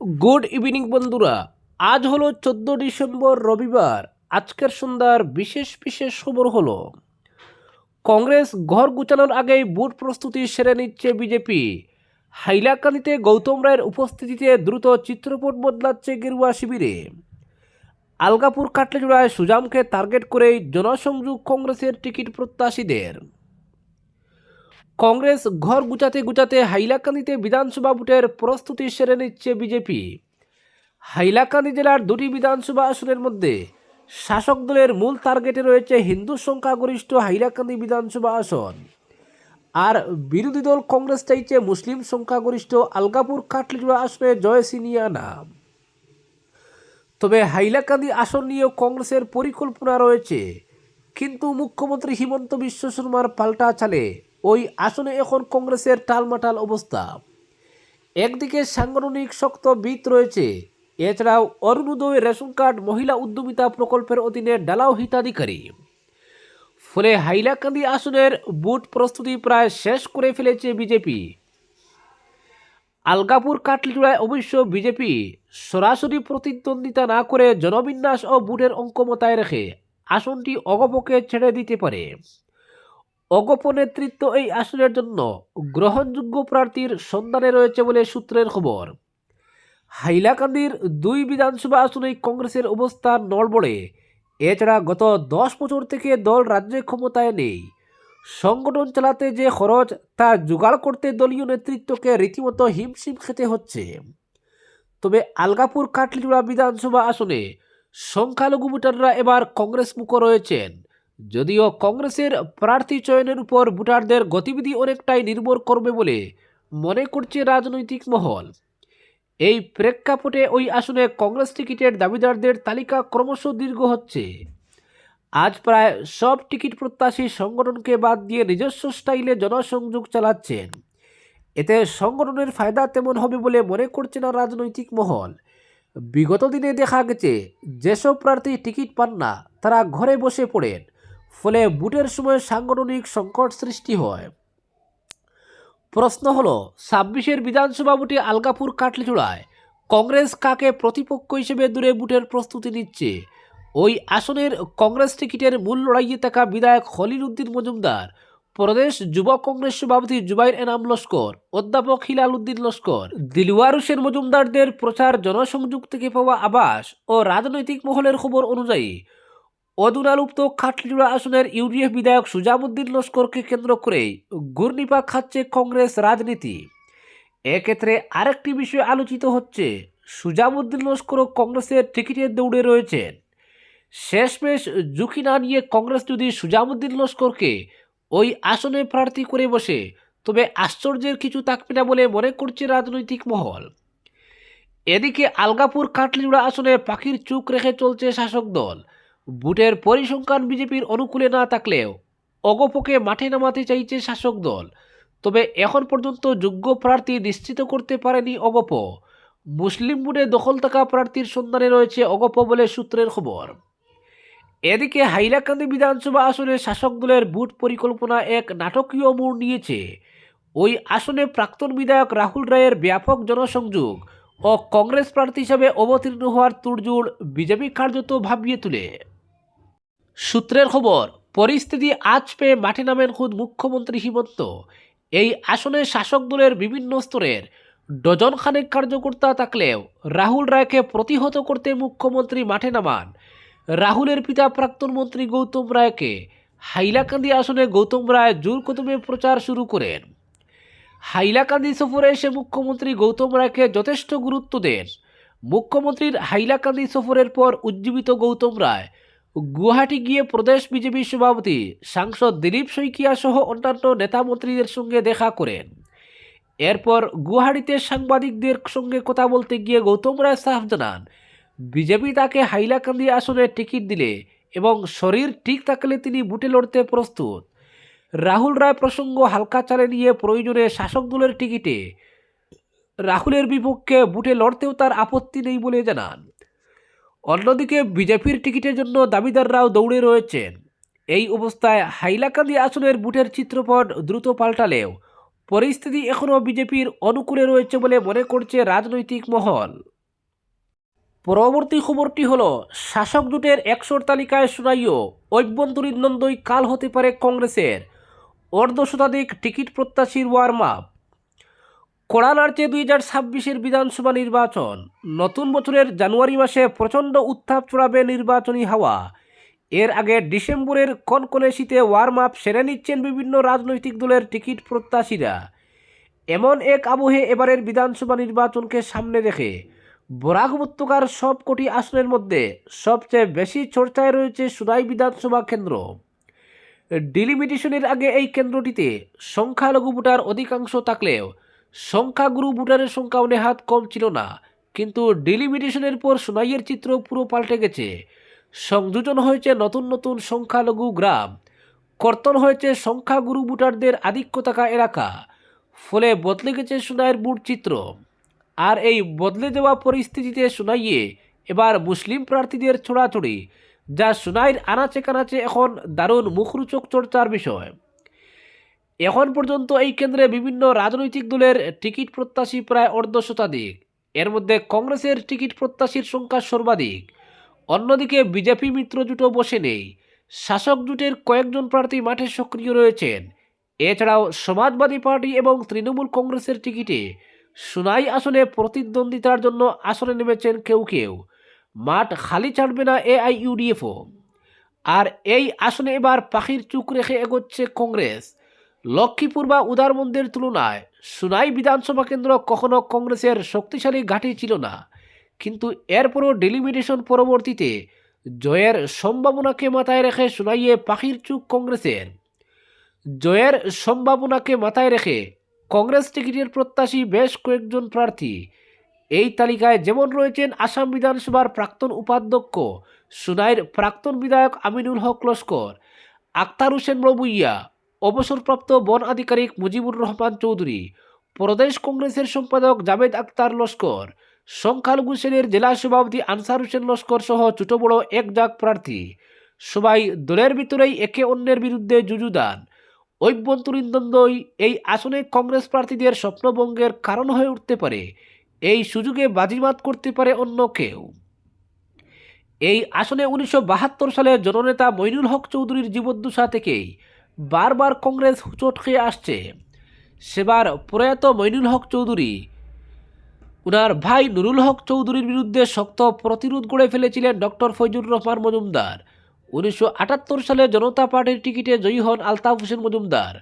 Good evening বন্ধুরা। আজ হলো চোদ্দ ডিসেম্বর, রবিবার। আজকের সন্ধ্যার বিশেষ বিশেষ খবর হলো, কংগ্রেস ঘর গুছানোর আগেই বুট প্রস্তুতি সেরে নিচ্ছে বিজেপি। হাইলাকান্দিতে গৌতম রায়ের উপস্থিতিতে দ্রুত চিত্রপট বদলাচ্ছে গেরুয়া শিবিরে। আলগাপুর কাটলেজোড়ায় সুজামকে টার্গেট করেই জনসংযোগ কংগ্রেসের টিকিট প্রত্যাশীদের। কংগ্রেস ঘর গুচাতে গুচাতে হাইলাকান্দিতে বিধানসভা ভোটের প্রস্তুতি সেরে নিচ্ছে বিজেপি। হাইলাকান্দি জেলার দুটি বিধানসভা আসনের মধ্যে শাসক দলের মূল টার্গেটে রয়েছে হিন্দু সংখ্যাগরিষ্ঠ হাইলাকান্দি বিধানসভা আসন। আর বিরোধী দল কংগ্রেস চাইছে মুসলিম সংখ্যাগরিষ্ঠ আলগাপুর কাটলিজোড়া আসনে জয় সিনিয়া নাম তবে হাইলাকান্দি আসন নিয়েও কংগ্রেসের পরিকল্পনা রয়েছে, কিন্তু মুখ্যমন্ত্রী হিমন্ত বিশ্ব শর্মার পাল্টা চালে ওই আসনে এখন কংগ্রেসের টালমাটাল অবস্থা। একদিকে সাংগঠনিক শক্ত বিত রয়েছে, এছাড়াও অরুণোদয় রেশন কার্ড মহিলা উদ্যমিতা প্রকল্পের অধীনে ডালাও হিতাধিকারী। ফলে হাইলাকান্দি আসনের বুট প্রস্তুতি প্রায় শেষ করে ফেলেছে বিজেপি। আলগাপুর কাটলিচূড়ায় অবশ্য বিজেপি সরাসরি প্রতিদ্বন্দ্বিতা না করে জনবিন্যাস ও বুটের অঙ্ক মতায় রেখে আসনটি অগপকে ছেড়ে দিতে পারে। অগপ নেতৃত্ব এই আসনের জন্য গ্রহণযোগ্য প্রার্থীর সন্ধানে রয়েছে বলে সূত্রের খবর। হাইলাকান্দির দুই বিধানসভা আসনেই কংগ্রেসের অবস্থান নড়বড়ে। এছাড়া গত দশ বছর থেকে দল রাজ্যে ক্ষমতায় নেই। সংগঠন চালাতে যে খরচ, তা জোগাড় করতে দলীয় নেতৃত্বকে রীতিমতো হিমশিম খেতে হচ্ছে। তবে আলগাপুর কাটলিজোড়া বিধানসভা আসনে সংখ্যালঘু ভোটাররা এবার কংগ্রেস মুখ রয়েছেন। যদিও কংগ্রেসের প্রার্থী চয়নের উপর ভোটারদের গতিবিধি অনেকটাই নির্ভর করবে বলে মনে করছে রাজনৈতিক মহল। এই প্রেক্ষাপটে ওই আসনে কংগ্রেস টিকিটের দাবিদারদের তালিকা ক্রমশ দীর্ঘ হচ্ছে। আজ প্রায় সব টিকিট প্রত্যাশী সংগঠনকে বাদ দিয়ে নিজস্ব স্টাইলে জনসংযোগ চালাচ্ছেন। এতে সংগঠনের ফায়দা তেমন হবে বলে মনে করছে না রাজনৈতিক মহল। বিগত দিনে দেখা গেছে, যেসব প্রার্থী টিকিট পান না, তারা ঘরে বসে পড়েন। ফলে বুটের সময় সাংগঠনিক সংকট সৃষ্টি হয়। প্রশ্ন হল, ছাব্বিশের বিধানসভা ভোটে আলগাপুর কাটলিচূড়ায় কংগ্রেস কাকে প্রতিপক্ষ হিসেবে দূরে বুটের প্রস্তুতি নিচ্ছে? ওই আসনের কংগ্রেস টিকিটের মূল লড়াইয়ে থাকা বিধায়ক খলিল উদ্দিন মজুমদার, প্রদেশ যুব কংগ্রেস সভাপতি জুবাইর এনাম লস্কর, অধ্যাপক হিলাল উদ্দিন লস্কর, দিলওয়ার হোসেন মজুমদারদের প্রচার জনসংযোগ থেকে পাওয়া আবাস ও রাজনৈতিক মহলের খবর অনুযায়ী অদূরালুপ্ত খাটলিজোড়া আসনের ইউডিএফ বিধায়ক সুজামুদ্দিন লস্করকে কেন্দ্র করে ঘূর্ণিপাক খাচ্ছে কংগ্রেস রাজনীতি। এক্ষেত্রে আরেকটি বিষয় আলোচিত হচ্ছে, সুজামুদ্দিন লস্করও কংগ্রেসের টিকিটের দৌড়ে রয়েছেন। শেষমেশ ঝুঁকি না নিয়ে কংগ্রেস যদি সুজামুদ্দিন লস্করকে ওই আসনে প্রার্থী করে বসে, তবে আশ্চর্যের কিছু থাকবে না বলে মনে করছে রাজনৈতিক মহল। এদিকে আলগাপুর কাটলিজোড়া আসনে পাখির চুক রেখে চলছে শাসক দল। বুটের পরিসংখ্যান বিজেপির অনুকূলে না থাকলেও অগপকে মাঠে নামাতে চাইছে শাসক দল। তবে এখন পর্যন্ত যোগ্য প্রার্থী নিশ্চিত করতে পারেনি অগপ। মুসলিম বুটে দখল থাকা প্রার্থীর সন্ধানে রয়েছে অগপ বলে সূত্রের খবর। এদিকে হাইলাকান্দি বিধানসভা আসনে শাসক দলের বুট পরিকল্পনা এক নাটকীয় মোড় নিয়েছে। ওই আসনে প্রাক্তন বিধায়ক রাহুল রায়ের ব্যাপক জনসংযোগ ও কংগ্রেস প্রার্থী হিসাবে অবতীর্ণ হওয়ার তুড়জুড় বিজেপি কার্যত ভাবিয়ে তুলে। সূত্রের খবর, পরিস্থিতি আজ পেয়ে মাঠে নামেন খুদ মুখ্যমন্ত্রী হিমন্ত। এই আসনে শাসক দলের বিভিন্ন স্তরের ডজন খানেক কার্যকর্তা থাকলেও রাহুল রায়কে প্রতিহত করতে মুখ্যমন্ত্রী মাঠে নামান। রাহুলের পিতা প্রাক্তন মন্ত্রী গৌতম রায়কে হাইলাকান্দি আসনে গৌতম রায় জোর কদমে প্রচার শুরু করেন। হাইলাকান্দি সফরে এসে মুখ্যমন্ত্রী গৌতম রায়কে যথেষ্ট গুরুত্ব দেন। মুখ্যমন্ত্রীর হাইলাকান্দি সফরের পর উজ্জীবিত গৌতম রায়। গুয়াহাটি গিয়ে প্রদেশ বিজেপি সভাপতি সাংসদ দিলীপ শইকিয়া সহ অন্যান্য নেতা মন্ত্রীদের সঙ্গে দেখা করেন। এরপর গুয়াহাটিতে সাংবাদিকদের সঙ্গে কথা বলতে গিয়ে গৌতম রায় সাফ জানান, বিজেপি তাকে হাইলাকান্দি আসনে টিকিট দিলে এবং শরীর ঠিক থাকলে তিনি বুটে লড়তে প্রস্তুত। রাহুল রায় প্রসঙ্গ হালকা চালে নিয়ে প্রয়োজনে শাসক দলের টিকিটে। রাহুলের বিপক্ষে বুটে লড়তেও তার আপত্তি নেই বলে জানান। অন্যদিকে বিজেপির টিকিটের জন্য দাবিদাররাও দৌড়ে রয়েছেন। এই অবস্থায় হাইলাকান্দি আসনের বুটের চিত্রপট দ্রুত পাল্টালেও পরিস্থিতি এখনও বিজেপির অনুকূলে রয়েছে বলে মনে করছে রাজনৈতিক মহল। পরবর্তী খবরটি হল, শাসক জোটের একশোর তালিকায় শুনাইও অভ্যন্তরীণ দ্বন্দ্বই কাল হতে পারে কংগ্রেসের। অর্ধ শতাধিক টিকিট প্রত্যাশীর ওয়ার্ম আপ কড়া নাড়ছে দুই হাজার ছাব্বিশের বিধানসভা নির্বাচন। নতুন বছরের জানুয়ারি মাসে প্রচণ্ড উত্তাপ চড়াবে নির্বাচনী হাওয়া। এর আগে ডিসেম্বরের কনকনে শীতে ওয়ার্ম আপ সেরে নিচ্ছেন বিভিন্ন রাজনৈতিক দলের টিকিট প্রত্যাশীরা। এমন এক আবহে এবারের বিধানসভা নির্বাচনকে সামনে রেখে বরাক উপত্যকার সবকটি আসনের মধ্যে সবচেয়ে বেশি চর্চায় রয়েছে সুনাই বিধানসভা কেন্দ্র। ডিলিমিটেশনের আগে এই কেন্দ্রটিতে সংখ্যালঘু ভোটার অধিকাংশ থাকলেও সংখ্যাগুরু ভোটারের সংখ্যাও নেহাত কম ছিল না। কিন্তু ডিলিমিটেশনের পর সোনাইয়ের চিত্র পুরো পাল্টে গেছে। সংযোজন হয়েছে নতুন নতুন সংখ্যালঘু গ্রাম। কর্তন হয়েছে সংখ্যাগুরু ভোটারদের আধিক্য থাকা এলাকা। ফলে বদলে গেছে সোনাইয়ের বুট চিত্র। আর এই বদলে দেওয়া পরিস্থিতিতে সোনাইয়ে এবার মুসলিম প্রার্থীদের ছোড়াছড়ি। যা সোনাইর আনাচে কানাচে এখন দারুণ মুখরোচক চর্চার বিষয়। এখন পর্যন্ত এই কেন্দ্রে বিভিন্ন রাজনৈতিক দলের টিকিট প্রত্যাশী প্রায় অর্ধ শতাধিক এর মধ্যে কংগ্রেসের টিকিট প্রত্যাশীর সংখ্যা সর্বাধিক অন্যদিকে বিজেপি মিত্র জোটও বসে নেই। শাসক জুটের কয়েকজন প্রার্থী মাঠে সক্রিয় রয়েছেন। এছাড়াও সমাজবাদী পার্টি এবং তৃণমূল কংগ্রেসের টিকিটে সুনাই আসনে প্রতিদ্বন্দ্বিতার জন্য আসনে নেমেছেন কেউ কেউ। মাঠ খালি ছাড়বে না এআইইউডিএফও আর এই আসনে এবার পাখির চুক রেখে এগোচ্ছে কংগ্রেস। লক্ষ্মীপুর বা উদারবন্দের তুলনায় সুনাই বিধানসভা কেন্দ্র কখনো কংগ্রেসের শক্তিশালী ঘাঁটি ছিল না। কিন্তু এরপরও ডেলিমিটেশন পরবর্তীতে জয়ের সম্ভাবনাকে মাথায় রেখে সুনাইয়ে পাখির চুক কংগ্রেসের। জয়ের সম্ভাবনাকে মাথায় রেখে কংগ্রেস টিকিটের প্রত্যাশী বেশ কয়েকজন প্রার্থী এই তালিকায় যেমন রয়েছেন আসাম বিধানসভার প্রাক্তন উপাধ্যক্ষ, সুনাইয়ের প্রাক্তন বিধায়ক আমিনুল হক লস্কর, আক্তার হোসেন বড়বুইয়া অবসরপ্রাপ্ত বন আধিকারিক মুজিবুর রহমান চৌধুরী, প্রদেশ কংগ্রেসের সম্পাদক জাভেদ আক্তার লস্কর, সংখ্যালঘু শ্রেণির জেলা সভাপতি আনসার হোসেন লস্কর সহ ছোট বড় এক জাক প্রার্থী। সবাই দলের ভিতরেই একে অন্যের বিরুদ্ধে যুযুদান অভ্যন্তরীণ দ্বন্দ্বই এই আসনে কংগ্রেস প্রার্থীদের স্বপ্নভঙ্গের কারণ হয়ে উঠতে পারে। এই সুযোগে বাজিমাত করতে পারে অন্য কেউ। এই আসনে উনিশশো বাহাত্তর সালে জননেতা মইনুল হক চৌধুরীর জীবদ্দশা থেকেই বারবার কংগ্রেস হুচট খেয়ে আসছে। সেবার প্রয়াত মইনুল হক চৌধুরী, উনার ভাই নুরুল হক চৌধুরীর বিরুদ্ধে শক্ত প্রতিরোধ গড়ে ফেলেছিলেন ডক্টর ফৈজুর রহমান মজুমদার। উনিশশো আটাত্তর সালে জনতা পার্টির টিকিটে জয়ী হন আলতাফ হোসেন মজুমদার।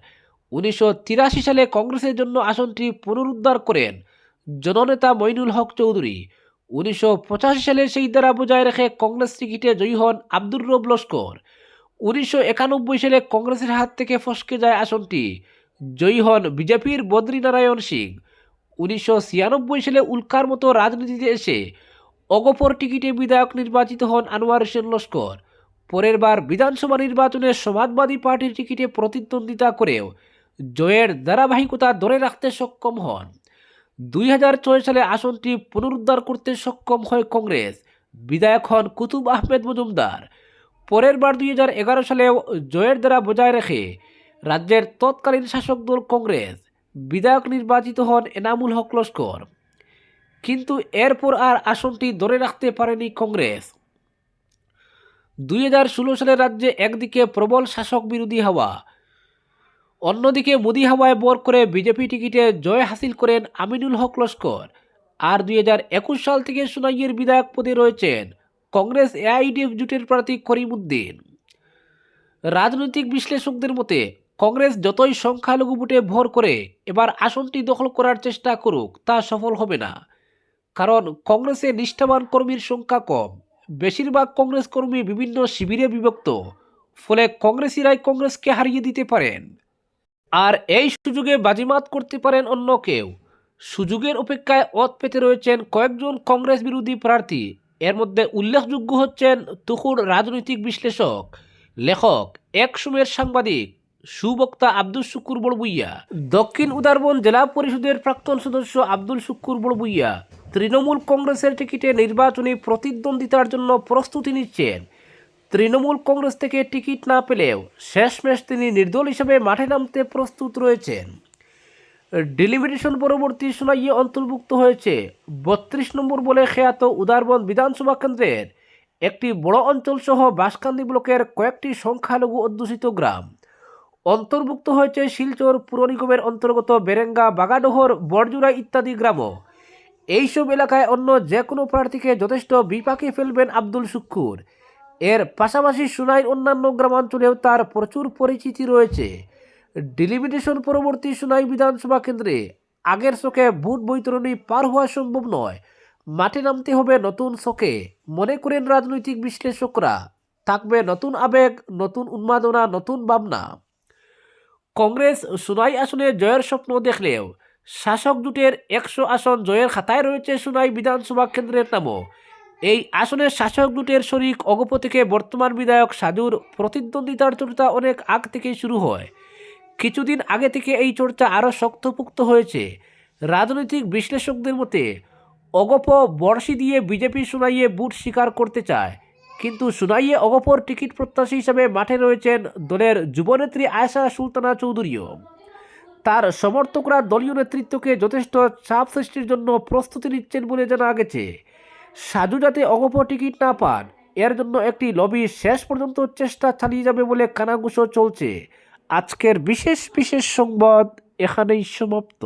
উনিশশো তিরাশি সালে কংগ্রেসের জন্য আসনটি পুনরুদ্ধার করেন। জননেতা মইনুল হক চৌধুরী উনিশশো পঁচাশি সালে সেই দ্বারা বজায় রেখে কংগ্রেস টিকিটে জয়ী হন আব্দুর রব লস্কর। উনিশশো একানব্বই সালে কংগ্রেসের হাত থেকে ফসকে যায় আসনটি। জয়ী হন বিজেপির বদ্রীনারায়ণ সিং। উনিশশো ছিয়ানব্বই সালে উল্কার মতো রাজনীতিতে এসে অগপর টিকিটে বিধায়ক নির্বাচিত হন আনোয়ার হোসেন লস্কর। পরের বার বিধানসভা নির্বাচনে সমাজবাদী পার্টির টিকিটে প্রতিদ্বন্দ্বিতা করেও জয়ের ধারাবাহিকতা ধরে রাখতে সক্ষম হন। দুই হাজার ছয় সালে আসনটি পুনরুদ্ধার করতে সক্ষম হয় কংগ্রেস। বিধায়ক হন কুতুব আহমেদ মজুমদার। পরের বার দুই সালেও জয়ের দ্বারা বজায় রেখে রাজ্যের তৎকালীন শাসক দল কংগ্রেস। বিধায়ক নির্বাচিত হন এনামুল হক লস্কর। কিন্তু এরপর আর আসনটি ধরে রাখতে পারেনি কংগ্রেস। দুই হাজার ষোলো সালে রাজ্যে একদিকে প্রবল শাসক বিরোধী হাওয়া অন্যদিকে মোদি হাওয়ায় বর করে বিজেপি টিকিটে জয় হাসিল করেন আমিনুল হক লস্কর। আর দুই হাজার একুশ সাল থেকে সোনাইয়ের বিধায়ক পদে রয়েছেন কংগ্রেস এআইডিএফ জোটের প্রার্থী করিমুদ্দিন রাজনৈতিক বিশ্লেষকদের মতে, কংগ্রেস যতই সংখ্যালঘু ভোটে ভর করে, এবার আসনটি দখল করার চেষ্টা করুক, তা সফল হবে না। কারণ কংগ্রেসে নিষ্ঠাবান কর্মীর সংখ্যা কম। বেশিরভাগ কংগ্রেস কর্মী বিভিন্ন শিবিরে বিভক্ত, ফলে কংগ্রেসিরাই কংগ্রেসকে হারিয়ে দিতে পারেন। আর এই সুযোগে বাজিমাত করতে পারেন অন্য কেউ। সুযোগের অপেক্ষায় অত পেতে রয়েছেন কয়েকজন কংগ্রেস বিরোধী প্রার্থী। এর মধ্যে উল্লেখযোগ্য হচ্ছেন তুকুর রাজনৈতিক বিশ্লেষক, লেখক, এক সময়ের সাংবাদিক, সুবক্তা আব্দুল শুকুর বড়বুইয়া, দক্ষিণ উদারবন জেলা পরিষদের প্রাক্তন সদস্য আব্দুল শুকুর বড়বুইয়া। তৃণমূল কংগ্রেসের টিকিটে নির্বাচনী প্রতিদ্বন্দ্বিতার জন্য প্রস্তুতি নিচ্ছেন তৃণমূল কংগ্রেস থেকে টিকিট না পেলেও শেষমেশ তিনি নির্দল হিসেবে মাঠে নামতে প্রস্তুত রয়েছেন। ডিলিমিটেশন পরবর্তী শুনাইয়ে অন্তর্ভুক্ত হয়েছে বত্রিশ নম্বর বলে খ্যাত উদারবন বিধানসভা কেন্দ্রের একটি বড় অঞ্চল সহ বাঁশকান্দি ব্লকের কয়েকটি সংখ্যালঘু অধ্যুষিত গ্রাম। অন্তর্ভুক্ত হয়েছে শিলচর, পুর নিগমের অন্তর্গত বেরেঙ্গা, বাগাডোহর, বড়জুড়া ইত্যাদি গ্রামও। এইসব এলাকায় অন্য যে কোনো প্রার্থীকে যথেষ্ট বিপাকে ফেলবেন আব্দুল শুক্কুর। এর পাশাপাশি সুনাইর অন্যান্য গ্রামাঞ্চলেও তার প্রচুর পরিচিতি রয়েছে। ডিলিমিটেশন পরবর্তী সুনাই বিধানসভা কেন্দ্রে আগের শোকে ভোট বৈতরণী পার হওয়া সম্ভব নয়। মাঠে নামতে হবে নতুন শোকে। মনে করেন রাজনৈতিক বিশ্লেষকরা, থাকবে নতুন আবেগ, নতুন উন্মাদনা, নতুন ভাবনা। কংগ্রেস সুনাই আসনে জয়ের স্বপ্ন দেখলেও শাসক জোটের একশো আসন জয়ের খাতায় রয়েছে সুনাই বিধানসভা কেন্দ্রের নামও। এই আসনে শাসক জোটের শরিক অগপ থেকে বর্তমান বিধায়ক সাজুর প্রতিদ্বন্দ্বিতার চর্চা অনেক আগ থেকেই শুরু হয়। কিছুদিন আগে থেকে এই চর্চা আরও শক্তপুক্ত হয়েছে। রাজনৈতিক বিশ্লেষকদের মতে, অগপ বর্ষি দিয়ে বিজেপি সুনাইয়ে বুট স্বীকার করতে চায়, কিন্তু সুনাইয়ে অগপর টিকিট প্রত্যাশী হিসাবে মাঠে রয়েছেন দলের যুবনেত্রী আয়সা সুলতানা চৌধুরীও। তার সমর্থকরা দলীয় নেতৃত্বকে যথেষ্ট চাপ সৃষ্টির জন্য প্রস্তুতি নিচ্ছেন বলে জানা গেছে। সাজু যাতে অগপ টিকিট না পান, এর জন্য একটি লবি শেষ পর্যন্ত চেষ্টা চালিয়ে যাবে বলে কানাঘুষো চলছে। আজকের বিশেষ বিশেষ সংবাদ এখানেই সমাপ্ত।